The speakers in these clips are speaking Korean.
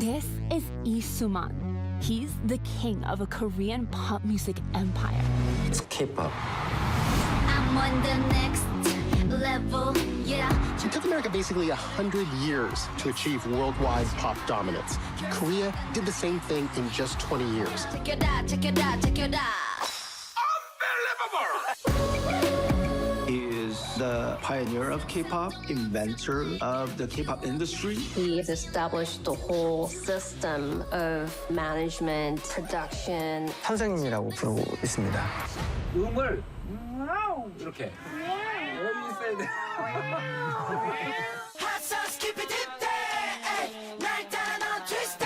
This is Lee Suman. He's the king of a Korean pop music empire. It's K-pop. I'm on the next level, yeah. It took America basically 100 years to achieve worldwide pop dominance. Korea did the same thing in just 20 years. Check it out, check it out, check it out. He is the pioneer of K-pop, inventor of the K-pop industry. He established the whole system of management, production, 선생님이라고 부르고 있습니다. 음을 이렇게 여기 있어야 돼.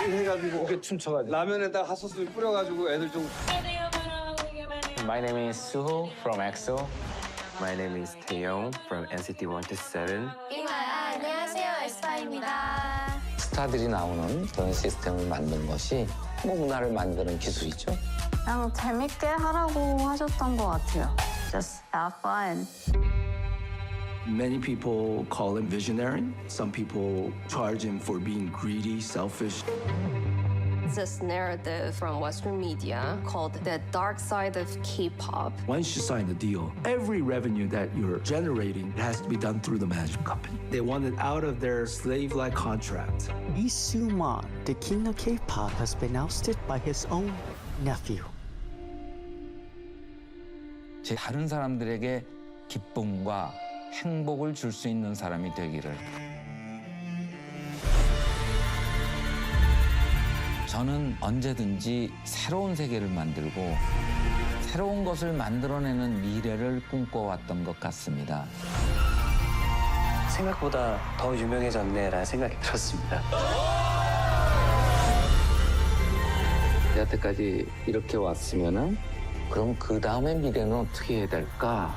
해가지고 이렇게 춤춰가지고 라면에다 핫소스 뿌려가지고 애들 좀 My name is Suho from EXO. My name is Taeyong from NCT 127. 이마야, 안녕하세요. 에스파입니다. 스타들이 나오는 그런 시스템을 만든 것이 한국 문화를 만드는 기술이죠. 그냥 재밌게 하라고 하셨던 것 같아요. Just have fun. Many people call him visionary. Some people charge him for being greedy, selfish. this narrative from Western media called the dark side of K-pop. Once you sign the deal, every revenue that you're generating has to be done through the management company. They want it out of their slave-like contract. Lee Soo-man, the king of K-pop, has been ousted by his own nephew. 제 다른 사람들에게 기쁨과 행복을 줄 수 있는 사람이 되기를. 저는 언제든지 새로운 세계를 만들고 새로운 것을 만들어내는 미래를 꿈꿔왔던 것 같습니다. 생각보다 더 유명해졌네라는 생각이 들었습니다. 여태까지 이렇게 왔으면은 그럼 그 다음의 미래는 어떻게 해야 될까?